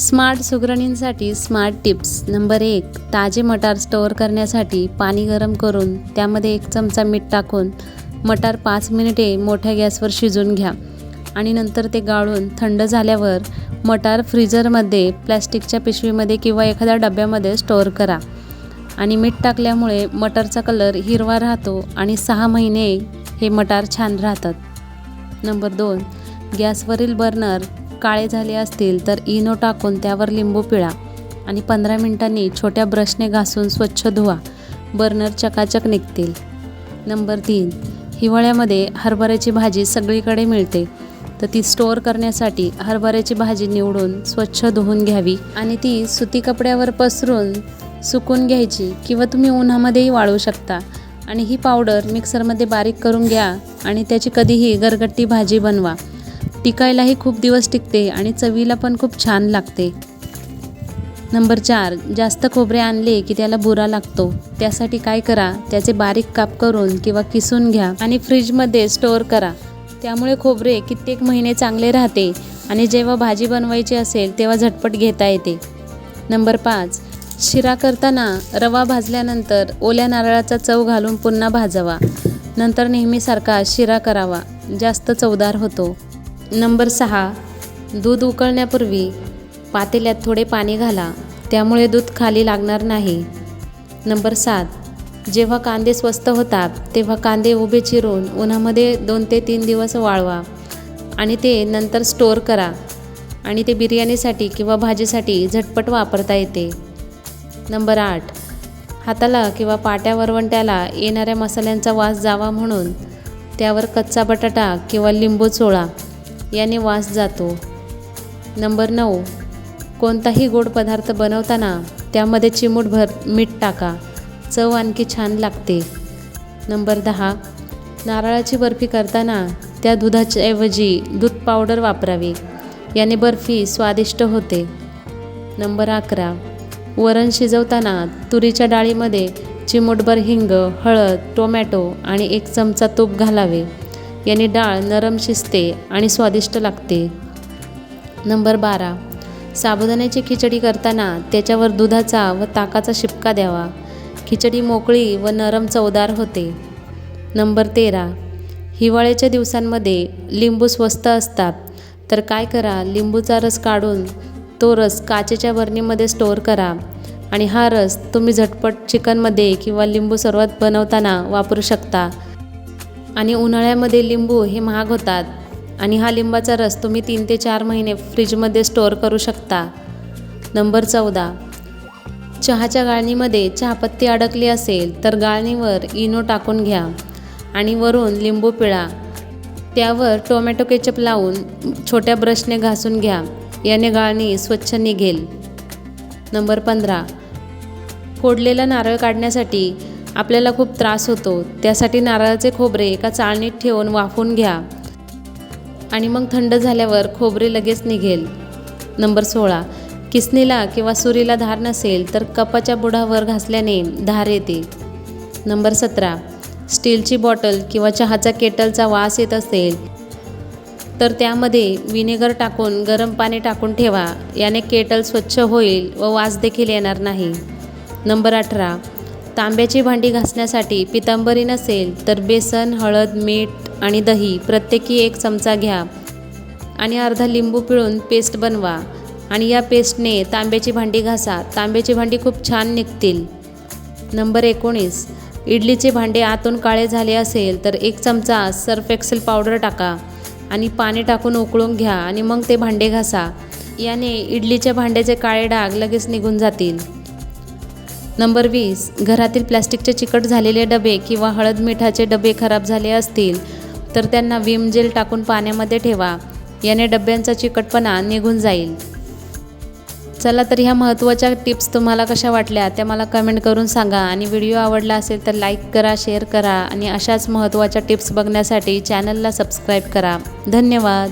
Smart सुगरणींसाठी smart tips. Number एक ताजे मटार स्टोअर करण्यासाठी पाणी गरम करून त्यामध्ये एक चमचा मीठ टाकून मटार पाच मिनिटे मोठ्या गॅसवर शिजवून घ्या. आणि नंतर ते गाळून थंड झाल्यावर मटार फ्रीजरमध्ये प्लॅस्टिकच्या पिशवीमध्ये किंवा एखाद्या डब्यामध्ये स्टोअर करा. आणि मीठ टाकल्यामुळे मटारचा कलर हिरवा राहतो आणि सहा महिने हे मटार छान राहतात. नंबर दोन गॅसवरील बर्नर काळे झाले असतील तर इनो टाकून त्यावर लिंबू पिळा आणि पंधरा मिनिटांनी छोट्या ब्रशने घासून स्वच्छ धुवा. बर्नर चकाचक निघतील. नंबर तीन. हिवाळ्यामध्ये हरभऱ्याची भाजी सगळीकडे मिळते. तर ती स्टोअर करण्यासाठी हरभऱ्याची भाजी निवडून स्वच्छ धुवून घ्यावी आणि ती सुती कपड्यावर पसरून सुकून घ्यायची किंवा तुम्ही उन्हामध्येही वाळवू शकता. आणि ही पावडर मिक्सरमध्ये बारीक करून घ्या आणि त्याची कधीही गरगट्टी भाजी बनवा. टिकायलाही खूप दिवस टिकते आणि चवीला पण खूप छान लागते. नंबर चार जास्त खोबरे आणले की त्याला बुरा लागतो. त्यासाठी काय करा? त्याचे बारीक काप करून किंवा किसून घ्या आणि फ्रीजमध्ये स्टोअर करा. त्यामुळे खोबरे कित्येक महिने चांगले राहते आणि जेव्हा भाजी बनवायची असेल तेव्हा झटपट घेता येते. नंबर पाच शिरा करताना रवा भाजल्यानंतर ओल्या नारळाचा चव घालून पुन्हा भाजावा. नंतर नेहमीसारखा शिरा करावा. जास्त चवदार होतो. नंबर सहा दूध उकळण्यापूर्वी पातेल्यात थोडे पाणी घाला त्यामुळे दूध खाली लागणार नाही. नंबर सात जेव्हा कांदे स्वस्त होतात तेव्हा कांदे उभे चिरून उन्हामध्ये दोन ते तीन दिवस वाळवा आणि ते नंतर स्टोअर करा आणि ते बिर्याणीसाठी किंवा भाजीसाठी झटपट वापरता येते. नंबर आठ हाताला किंवा पाट्या वरवंट्याला येणाऱ्या मसाल्यांचा वास जावा म्हणून त्यावर कच्चा बटाटा किंवा लिंबू चोळा. याने वास जातो. नंबर नऊ. कोणताही गोड पदार्थ बनवताना त्यामध्ये चिमूटभर मीठ टाका. चव आणखी छान लागते. नंबर दहा. नारळाची बर्फी करताना त्या दुधाच्या ऐवजी दूध पावडर वापरावी. याने बर्फी स्वादिष्ट होते. नंबर अकरा. वरण शिजवताना तुरीच्या डाळीमध्ये चिमूटभर हिंग हळद टोमॅटो आणि एक चमचा तूप घालावे. याने डाळ नरम शिजते आणि स्वादिष्ट लागते. नंबर बारा. साबुदाण्याची खिचडी करताना त्याच्यावर दुधाचा व ताकाचा शिपका द्यावा. खिचडी मोकळी व नरम चवदार होते. नंबर तेरा. हिवाळ्याच्या दिवसांमध्ये लिंबू स्वस्त असतात. तर काय करा? लिंबूचा रस काढून तो रस काचेच्या बरणीमध्ये स्टोअर करा आणि हा रस तुम्ही झटपट चिकनमध्ये किंवा लिंबू सरबत बनवताना वापरू शकता. आणि उन्हाळ्यामध्ये लिंबू हे महाग होतात. आणि हा लिंबाचा रस तुम्ही तीन ते चार महिने फ्रीजमध्ये स्टोअर करू शकता. नंबर चौदा. चहाच्या गाळणीमध्ये चहापत्ती अडकली असेल तर गाळणीवर इनो टाकून घ्या आणि वरून लिंबू पिळा. त्यावर टोमॅटो केचप लावून छोट्या ब्रशने घासून घ्या. याने गाळणी स्वच्छ निघेल. नंबर पंधरा. फोडलेला नारळ काढण्यासाठी आपल्याला खूप त्रास होतो. त्यासाठी नारळाचे खोबरे एका चाळणीत ठेवून वाफून घ्या. आणि मग थंड झाल्यावर खोबरे लगेच निघेल. नंबर सोळा. किसनीला किंवा सुरीला धार नसेल तर कपाच्या बुडावर घासल्याने धार येते. नंबर सतरा. स्टीलची बॉटल किंवा चहाचा केटलचा वास येत असेल तर त्यामध्ये विनेगर टाकून गरम पाणी टाकून ठेवा. याने केटल स्वच्छ होईल व वास देखील येणार नाही. नंबर अठरा. तांब्याची भांडी घासण्यासाठी पितांबरी नसेल तर बेसन हळद मीठ आणि दही प्रत्येकी एक चमचा घ्या आणि अर्धा लिंबू पिळून पेस्ट बनवा आणि या पेस्टने तांब्याची भांडी घासा. तांब्याची भांडी खूप छान निघतील. नंबर एकोणीस. इडलीचे भांडे आतून काळे झाले असेल तर एक चमचा सर्फ एक्सेल पावडर टाका आणि पाणी टाकून उकळून घ्या आणि मग ते भांडे घासा. याने इडलीच्या भांड्याचे काळे डाग लगेच निघून जातील. नंबर वीस घरातील प्लॅस्टिकचे चिकट झालेले डबे किंवा हळद मिठाचे डबे खराब झाले असतील तर त्यांना विम जेल टाकून पाण्यामध्ये ठेवा. याने डब्यांचा चिकटपणा निघून जाईल. चला तर ह्या महत्त्वाच्या टिप्स तुम्हाला कशा वाटल्या त्या मला कमेंट करून सांगा आणि व्हिडिओ आवडला असेल तर लाईक करा शेअर करा आणि अशाच महत्त्वाच्या टिप्स बघण्यासाठी चॅनलला सबस्क्राईब करा. धन्यवाद.